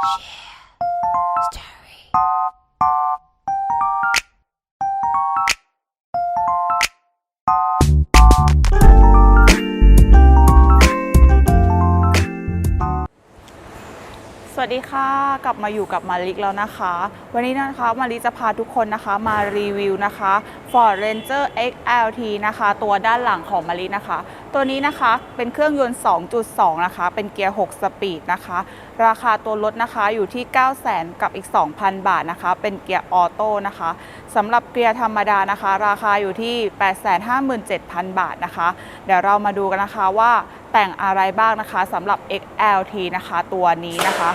Yeah. สวัสดีค่ะกลับมาอยู่กับมาริกแล้วนะคะ วันนี้นะคะมาริกจะพาทุกคนนะคะมารีวิวนะคะ Ford Ranger XLT นะคะ ตัวด้านหลังของมาริกนะคะ ตัวนี้นะคะเป็นเครื่องยนต์ 2.2 นะคะ เป็นเกียร์ 6 สปีดนะคะ ราคาตัวรถนะคะอยู่ที่ 900,000กับอีก 2,000 บาทนะคะ เป็นเกียร์ออโต้นะคะสำหรับเกียร์ธรรมดานะคะ ราคาอยู่ที่ 857,000 บาทนะคะ เดี๋ยวเรามาดูกันนะคะว่าแต่งอะไรบ้างนะคะสำหรับ XLT นะคะ ตัวนี้นะคะ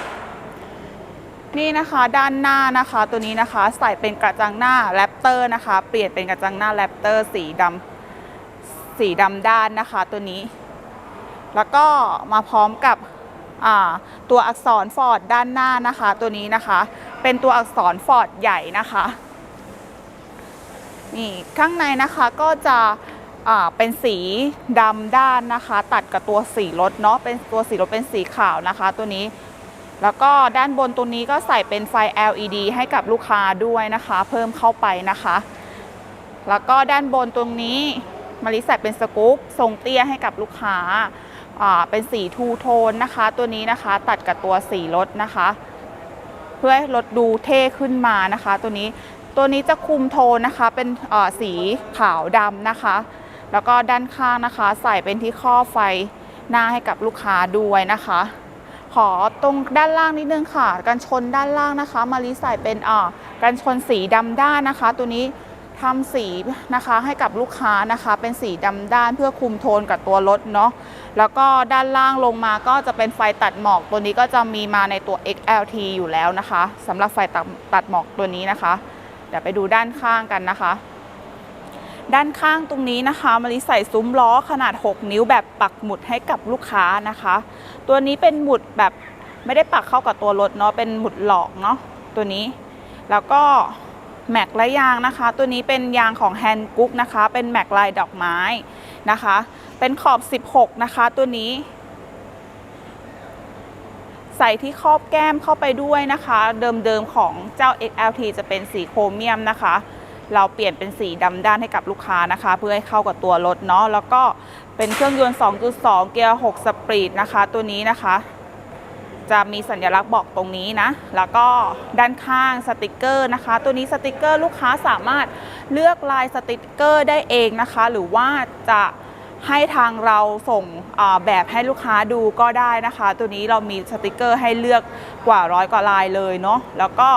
นี่นะคะด้านหน้านะคะ ตัวนี้นะคะใส่เป็นกระจังหน้าแรปเตอร์นะคะ เปลี่ยนเป็นกระจังหน้าแรปเตอร์สีดำสีดำด้านนะคะ ตัวนี้ แล้วก็มาพร้อมกับตัวอักษรฟอร์ดด้านหน้านะคะ ตัวนี้นะคะ เป็นตัวอักษรฟอร์ดใหญ่นะคะนี่ข้างในนะคะก็จะเป็นสีดำด้านนะคะ ตัดกับตัวสีรถเนาะเป็นตัวสีรถเป็นสีขาวนะคะ ตัวนี้ แล้วก็ด้านบนตรงนี้ก็ใส่เป็นไฟ LED ให้กับลูกค้าด้วยนะคะ เพิ่มเข้าไปนะคะ แล้วก็ด้านบนตรงนี้มาริใส่เป็นสกู๊ปทรงเตี้ยให้กับลูกค้าเป็นสีทูโทนนะคะ ตัวนี้นะคะตัดกับตัวสีรถนะคะ เพื่อให้รถดูเท่ขึ้นมานะคะ ตัวนี้ตัวนี้จะคุมโทนนะคะเป็นสีขาวดำนะคะ แล้วก็ด้านข้างนะคะ ใส่เป็นที่ข้อไฟหน้าให้กับลูกค้าด้วยนะคะ ขอตรงด้านล่างนิดนึงค่ะ กันชนด้านล่างนะคะ มารีใส่เป็นอ่ากันชนสีดำด้านนะคะ ตัวนี้ทำสีนะคะให้กับลูกค้านะคะ เป็นสีดำด้านเพื่อคุมโทนกับตัวรถเนาะแล้วก็ด้านล่างลงมาก็จะเป็นไฟตัดหมอกตัวนี้ก็จะมีมาในตัว XLT อยู่แล้วนะคะสำหรับไฟตัดตัดหมอกตัวนี้นะคะ เดี๋ยวไปดูด้านข้างกันนะคะ ด้านข้างตรงนี้นะคะมาริใส่ซุ้มล้อขนาด 6 นิ้วแบบปักหมุดให้กับลูกค้านะคะ ตัวนี้เป็นหมุดแบบไม่ได้ปักเข้ากับตัวรถเนาะเป็นหมุดหลอกเนาะตัวนี้ แล้วก็แม็กและยางนะคะ ตัวนี้เป็นยางของแฮนด์กุ๊กนะคะ เป็นแม็กลายดอกไม้นะคะ เป็นขอบ 16 นะคะ ตัวนี้ ใส่ที่ครอบแก้มเข้าไปด้วยนะคะ เดิมๆของเจ้า XLT จะเป็นสีโครเมียมนะคะ เราเปลี่ยนเป็นสีดำด้านให้กับลูกค้านะคะ เพื่อให้เข้ากับตัวรถเนาะแล้วก็เป็นเครื่องยนต์ 2.2 เกียร์ 6 สปีดนะคะ ตัวนี้นะคะ จะมีสัญลักษณ์บอกตรงนี้นะ แล้วก็ด้านข้างสติกเกอร์นะคะ ตัวนี้สติกเกอร์ลูกค้าสามารถเลือกลายสติกเกอร์ได้เองนะคะ หรือว่าจะให้ทางเราส่งแบบให้ลูกค้าดูก็ได้นะคะ ตัวนี้เรามีสติกเกอร์ให้เลือกกว่าร้อยกว่าลายเลยเนาะแล้วก็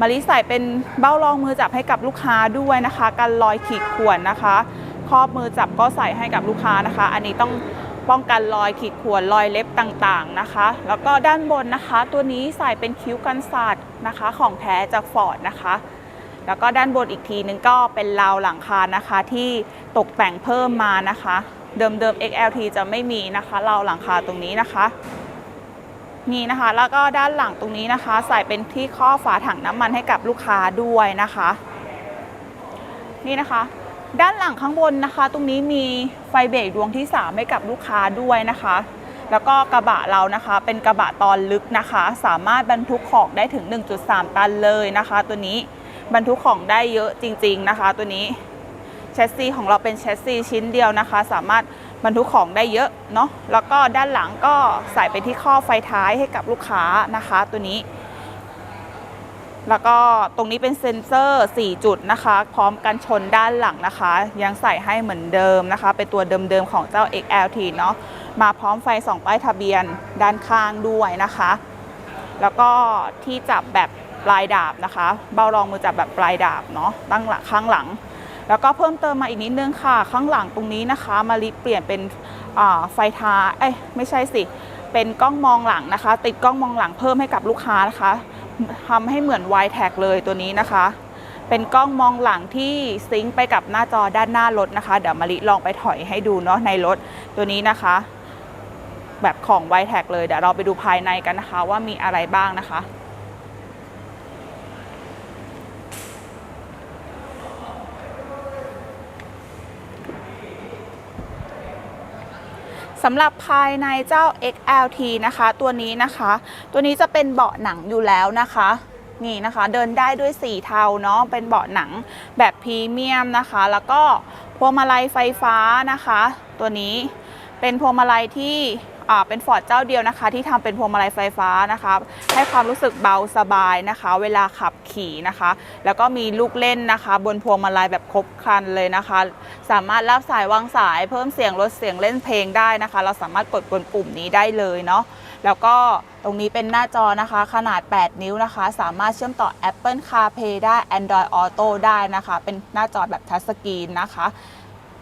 มาริใส่เป็นเบ้ารองมือจับให้กับลูกค้าด้วยนะคะ กันรอยขีดข่วนนะคะ ครอบมือจับก็ใส่ให้กับลูกค้านะคะ อันนี้ต้องป้องกันรอยขีดข่วนรอยเล็บต่างๆนะคะ แล้วก็ด้านบนนะคะ ตัวนี้ใส่เป็นคิ้วกันศาสตร์นะคะ ของแท้จากฟอร์ดนะคะ แล้วก็ด้านบนอีกทีนึงก็เป็นราวหลังคานะคะ ที่ตกแต่งเพิ่มมานะคะ เดิมๆ XLT จะไม่มีนะคะราวหลังคาตรงนี้นะคะ มีนะคะ แล้วก็ด้านหลังตรงนี้นะคะ ใส่เป็นที่ข้อฝาถังน้ำมันให้กับลูกค้าด้วยนะคะ นี่นะคะ ด้านหลังข้างบนนะคะ ตรงนี้มีไฟเบรกดวงที่ 3 ให้กับลูกค้าด้วยนะคะ แล้วก็กระบะเรานะคะ เป็นกระบะตอนลึกนะคะ สามารถบรรทุกของได้ถึง 1.3 ตันเลยนะคะ ตัวนี้บรรทุกของได้เยอะจริง ๆนะคะ ตัวนี้ ชสซีของเราเป็นแชสซีชิ้นเดียวนะคะ สามารถบรรทุกของได้เยอะเนาะแล้วก็ด้านหลังก็ใส่ไปที่ข้อไฟท้ายให้กับลูกค้านะคะ ตัวนี้ แล้วก็ตรงนี้เป็นเซ็นเซอร์ 4 จุดนะคะ พร้อมกันชนด้านหลังนะคะ ยังใส่ให้เหมือนเดิมนะคะ เป็นตัวเดิมๆของเจ้า XLT เนาะมาพร้อมไฟสองป้ายทะเบียนด้านข้างด้วยนะคะ แล้วก็ที่จับแบบปลายดาบนะคะ เบ้ารองมือจับแบบปลายดาบเนาะตั้งหลังข้างหลัง แล้วก็เพิ่มเติมมาอีกนิดนึงค่ะ ข้างหลังตรงนี้นะคะมาลิเปลี่ยนเป็นไฟท้ายเอ้ยไม่ใช่สิ เป็นกล้องมองหลังนะคะ ติดกล้องมองหลังเพิ่มให้กับลูกค้านะคะทำให้เหมือน y t a g เลยตัวนี้นะคะ เป็นกล้องมองหลังที่ซิงค์ไปกับหน้าจอด้านหน้ารถนะคะ เดี๋ยวมาลิลองไปถอยให้ดูเนาะในรถตัวนี้นะคะ แบบของ y t a g เลยเดี๋ยวเราไปดูภายในกันนะคะ ว่ามีอะไรบ้างนะคะ สำหรับภายในเจ้า XLT นะคะ ตัวนี้นะคะ ตัวนี้จะเป็นเบาะหนังอยู่แล้วนะคะนี่นะคะ เดินได้ด้วยสีเทาเนาะเป็นเบาะหนังแบบพรีเมียมนะคะ แล้วก็พวงมาลัยไฟฟ้านะคะ ตัวนี้เป็นพวงมาลัยที่ เป็นฟอร์ดเจ้าเดียวนะคะ ที่ทำเป็นพวงมาลัยไฟฟ้านะคะ ให้ความรู้สึกเบาสบายนะคะ เวลาขับขี่นะคะ แล้วก็มีลูกเล่นนะคะ บนพวงมาลัยแบบครบครันเลยนะคะ สามารถรับสายวางสายเพิ่มเสียงลดเสียงเล่นเพลงได้นะคะ เราสามารถกดบนปุ่มนี้ได้เลยเนาะแล้วก็ตรงนี้เป็นหน้าจอนะคะขนาด 8 นิ้วนะคะ สามารถเชื่อมต่อ Apple CarPlay ได้ Android Auto ได้นะคะ เป็นหน้าจอแบบทัชสกรีนนะคะ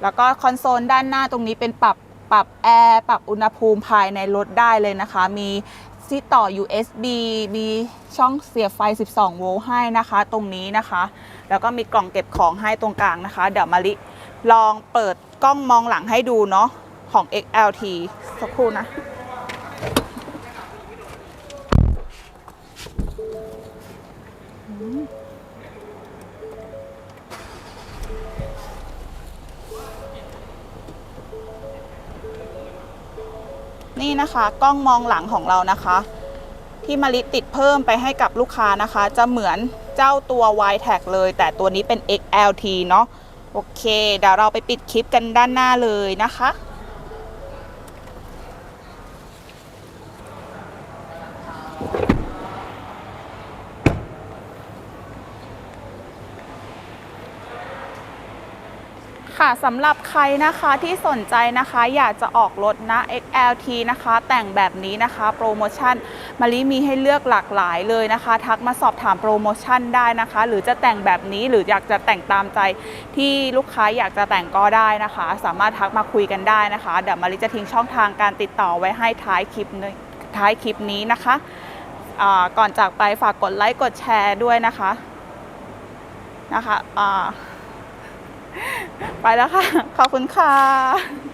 แล้วก็คอนโซลด้านหน้าตรงนี้เป็นปรับ ปรับแอร์ ปรับอุณหภูมิภายในรถได้เลยนะคะ มีที่ต่อ USB มีช่องเสียบไฟ 12 โวลต์ให้นะคะ ตรงนี้นะคะ แล้วก็มีกล่องเก็บของให้ตรงกลางนะคะ เดี๋ยวมาลิลองเปิดกล้องมองหลังให้ดูเนาะของ XLT สักครู่นะ นี่นะคะกล้องมองหลังของเรานะคะ ที่มาริติดเพิ่มไปให้กับลูกค้านะคะ จะเหมือนเจ้าตัว y t a g เลย แต่ตัวนี้เป็น XLT เนาะโอเคเดี๋ยวเราไปปิดคลิปกันด้านหน้าเลยนะคะ ค่ะสำหรับใครนะคะที่สนใจนะคะอยากจะออกรถนะ XLT นะคะ แต่งแบบนี้นะคะ โปรโมชั่นมารีมีให้เลือกหลากหลายเลยนะคะ ทักมาสอบถามโปรโมชั่นได้นะคะ หรือจะแต่งแบบนี้หรืออยากจะแต่งตามใจที่ลูกค้าอยากจะแต่งก็ได้นะคะ สามารถทักมาคุยกันได้นะคะเดี๋ยวมารีจะทิ้งช่องทางการติดต่อไว้ให้ท้ายคลิปนท้ายคลิปนี้นะคะก่อนจากไปฝากกดไลค์กดแชร์ด้วยนะคะนะคะอ่า ไปแล้วค่ะ ขอบคุณค่ะ